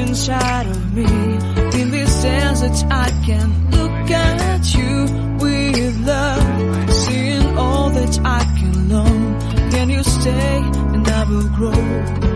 inside of me. In this sense that I can look at you with love, seeing all that I can learn. can you stay and I will grow.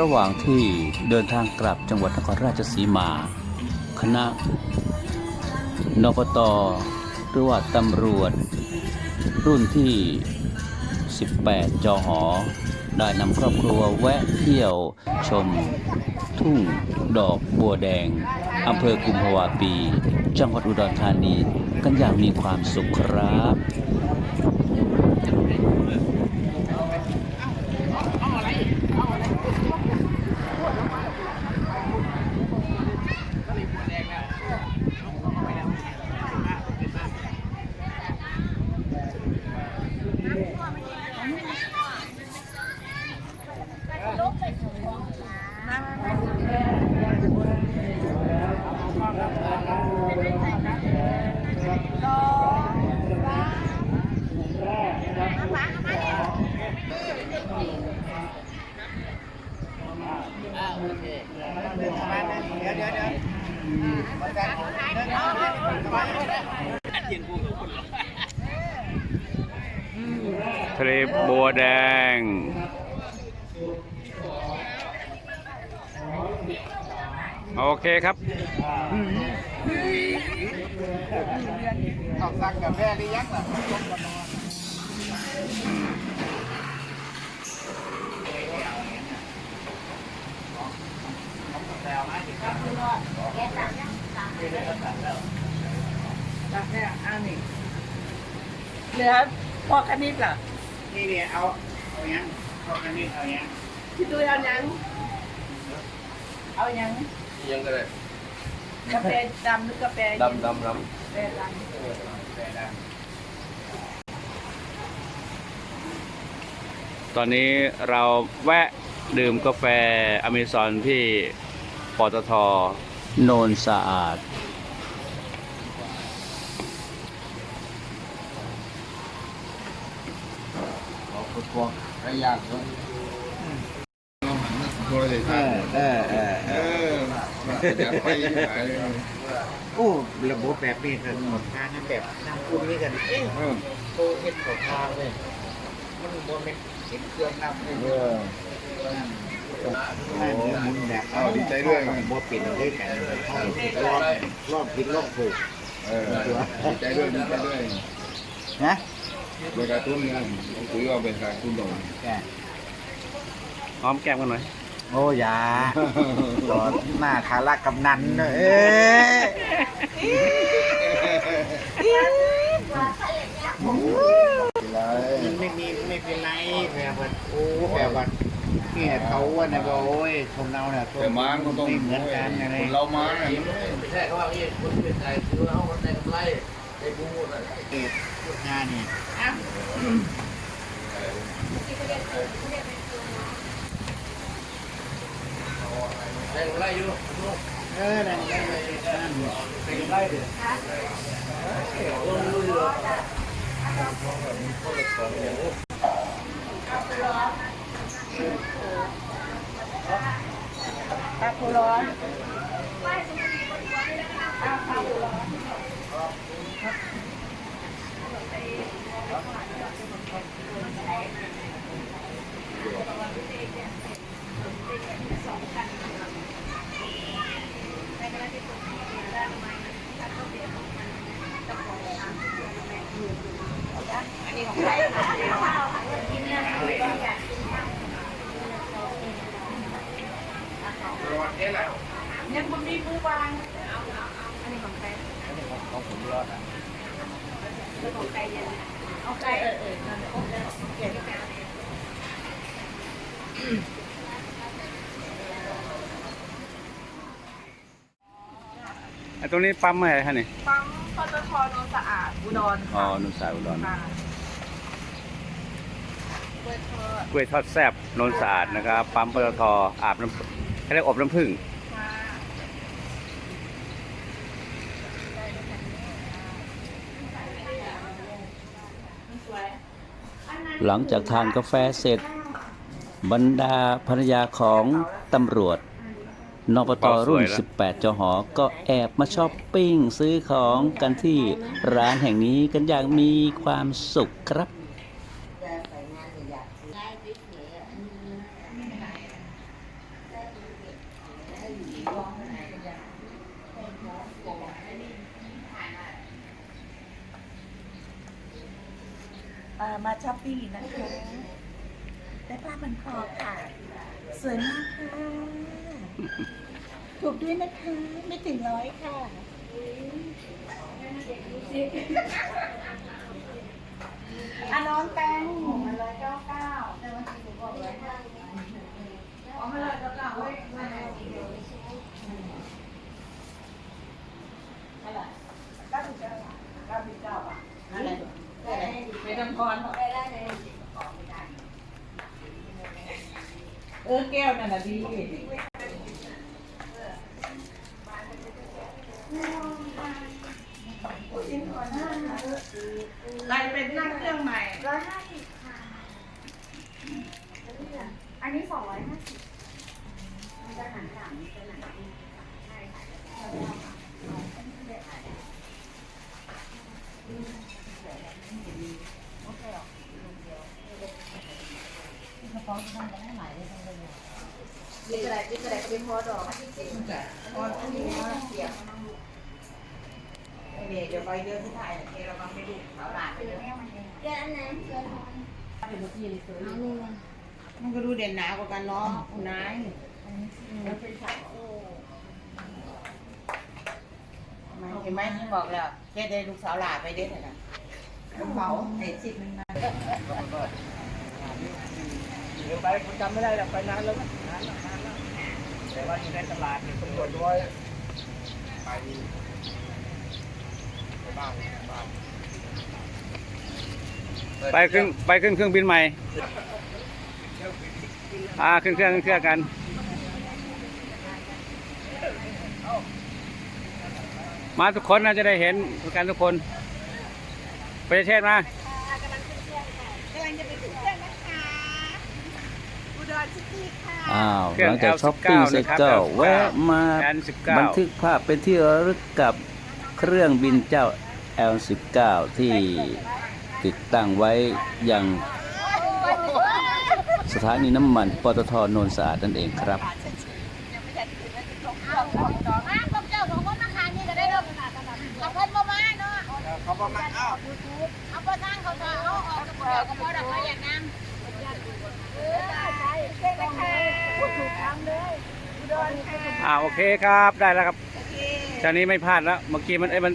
ระหว่างที่เดินทางกลับจังหวัดนครราชสีมา คณะนปตหรือว่าตำรวจ รุ่นที่ 18 จอหอ ได้นำครอบครัวแวะเที่ยวชม ทุ่งดอกบัวแดงอำเภอกุมภาวาปี จังหวัดอุดรธานีกันอย่างมีความสุขครับ โอเคครับเอาสั่งกาแฟหรือยังล่ะเหลือพอคณิตล่ะนี่เนี่ยเอา เอายังเอาอันนี้เอายังคิดดูเอายัง เอายังยังก็ได้กาแฟดำหรือกาแฟเย็นดำดำดกาแฟดำแต่ละตอนนี้เราแวะดื่มกาแฟอเมซอนที่ปตทโนนสะอาด เอาพวกไก่ย่างเนาะโดยเลยเออเออเออเอออยากไปไหนโอ้ระบบแบบนี้กันหมดทางนั้นแบบนั่งคุมนี่กันเอ๊ะเอโตเห็นของทางเลยมันบนเป็นเห็นเครื่องนำเลยเออนั่นคือมุนแบบเอาดีใจด้วยบ่ปิดด้วยกันรอบรอบผิดรอบถูกเออดีใจด้วยดีใจด้วยนะ โดยการตุ้นนะถือเอาเป็นการตุ้นตรงแกหอมแก้มกันหน่อยโอ้ยาตอนหน้าทารักกำนันเนอะเอ้ยเป็นไรมันไม่มีไม่เป็นไรแบบว่าโอ้แบบว่าเนี่ยเขาว่านะบอกโอ้ยคนเราเนี่ยแต่ม้าก็ต้องไม่เหมือนกันอะไรคนเราม้าเนี่ยไม่ใช่เขาว่าเอ้คนเป็นไทยคือว่าเขาคนได้กำไรได้บูหมดเลยเอกพูด งานนี่ได้กำไรอยู่เออนั่นได้เลยนั่นได้กำไรเดี๋ยวลงมือเลยยังบ่มีผู้วางอันนี้ของใคร ของผมรอดอะ ของใครยัง เอาใครเออเออนั่นแหละเก็บไอ้ตรงนี้ปั๊มอะไรฮะนี่ ปั๊มปตทนนสะอาดอุดรอ๋อค่ะนุสายอุดรค่ะเปิดเธอกล้วยทอดแซ่บนนสะอาดนะครับ ปั๊มปตทอาบน้ำเขาเรียกอบน้ำผึ้ง หลังจากทานกาแฟเสร็จ บรรดาภรรยาของตำรวจนปตรุ่น 18 จหอ ก็แอบมาช้อปปิ้งซื้อของกันที่ร้านแห่งนี้กันอย่างมีความสุขครับ เอ่อมาช้อปปิ้งนะคะได้ผ้าพันคอค่ะ สวยมากค่ะ ถูกด้วยนะคะ ไม่ถึงร้อยค่ะ อะน้องแตงมาร้อยเก้าเก้าแต่วันที่หนูบอกร้อยห้าอ๋อมาร้อยเก้าเก้าเว้ยมาแล้วอะไรเก้าสิบเก้าเก้าสิบเก้าบาทอะไร อนเออแก้วนั่นแหละดี ลายเป็นนั่งเครื่องใหม่ ร้อยห้าสิบค่ะ อันนี้สองร้อยห้าสิบมันจะหันหลังเป็นหลังใช่ค่ะนี่กระไรนี่กระไรก็เป็นพ อดอกที่จริงพอที่นี่เสียบเดี๋ยวไปเดินที่ถ่ายเรามาไปดูสาวหลานไปเลยเดือนไหนเดือนมันก็ดูเด่นหนากว่ากันเนาะคุณนายเห็นไหมที่บอกแล้วแค่ได้ลูกสาวหลานไปเด็ดนะกระเป๋าไอ้สิบมันมาเดี๋ยวไปคุณจำไม่ได้หรอกไปนานแล้ว แต่ว่าอยู่ในตลาดเนี่ยตำรวจด้วยไปไปบ้านบ้านไปขึ้นไปขึ้นเครื่องบินใหม่ อ่าขึ้นเครื่องขึ้นเครื่องกัน มาทุกคนนะจะได้เห็นกันทุกคนไปเชษฐ์มา กำลังจะไปถึงเครื่องนะคะ อุดรซิตี้ค่ะอ้าวหลังจากช้อปปิ้งเสร็จก็แวะมาแอน19บันทึกภาพเป็นที่ระลึกกับเครื่องบินเจ้า L19 ที่ติดตั้งไว้ยังสถานีน้ำมันปตทโนนสะอาดนั่นเองครับพวกเจ้าของคนมาขายนี่ก็ได้เริ่มเอาเพิ่นมามาเนาะเขาประมาณอ้าวเอาเพิ่นทางเขาจะเอาออกกับเดียวกับพ่อดอกไม้อย่างนั้นเอ่าโอเคครับได้แล้วครับเจ้านี้ไม่พลาดแล้วเมื่อกี้มันเอ้ยมัน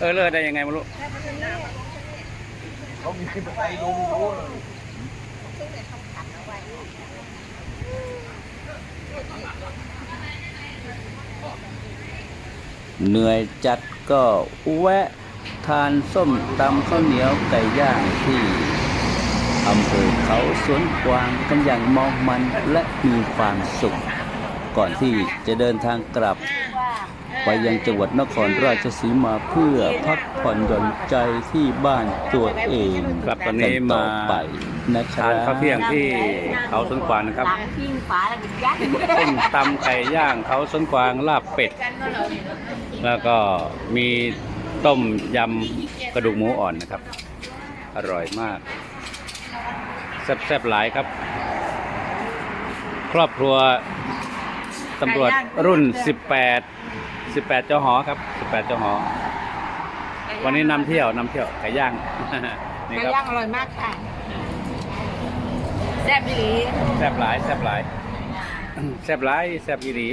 เออเลอได้ยังไงไม่รู้เขามีไปดูรู้เหนื่อยจัดก็แวะ ทานส้มตำข้าวเหนียวไก่ย่างที่ อำเภอเขาสวนกวางกันอย่างเมองมันและมีความสุข ก่อนที่จะเดินทางกลับ ไปยังจังหวัดนครราชสีมาเพื่อพักผ่อนหย่อนใจที่บ้านตัวเองครับตอนนี้กัต่มา ไปนะครัทาบนข้าวเที่ยงที่เขาสวนกวางนะครับ หลังพิงฝาแล้วก็ยัดต้มตำไก่ย่างเขาสวนกวางลาบเป็ด แล้วก็มีต้มยำกระดูกหมูอ่อนนะครับ อร่อยมาก แซ่บๆหลายครับ ครอบครัวตำรวจรุ่น 18 18 เจ้าหอครับ 18 เจ้าหอ วันนี้นำเที่ยวนำเที่ยวไก่ย่างนี่ไก่ครับย่างอร่อยมากค่ะแซ่บอีหลีแซ่บหลายแซ่บหลายแซ่บหลายแซ่บอีหลี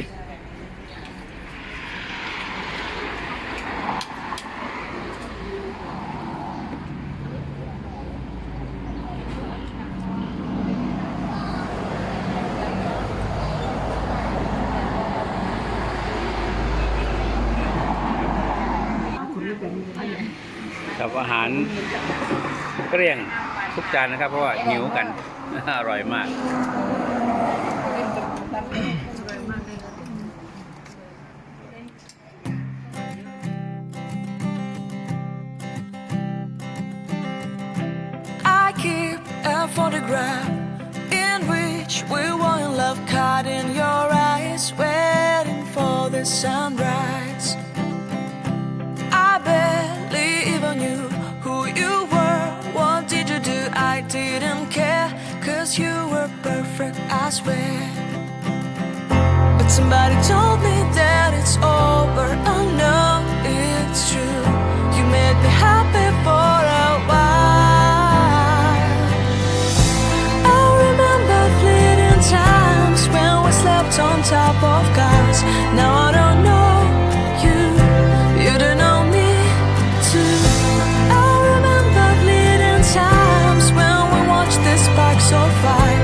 ารเกลี้ยงทุกจานนะครับ เพราะว่าหิวกัน อร่อยมาก perfect, I swear. But somebody told me that it's over. Oh, I know it's true. You made me happy for a while. I remember fleeting times when we slept on top of cars. Now I don't know you, you don't know me too. I remember fleeting times when we watched the sparks so fire.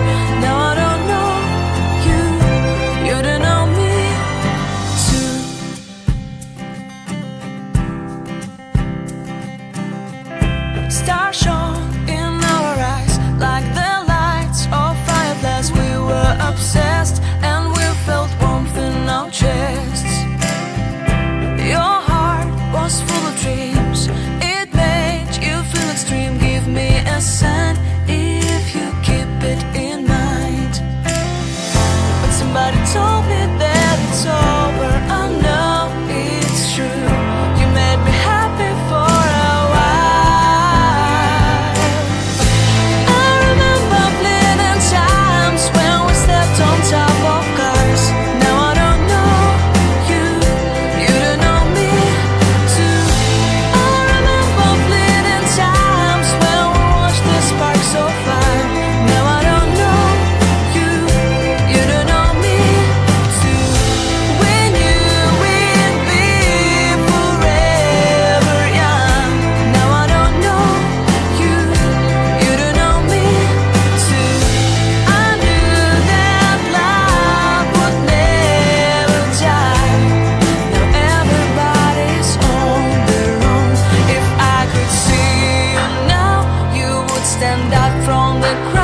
Stand out from the crowd,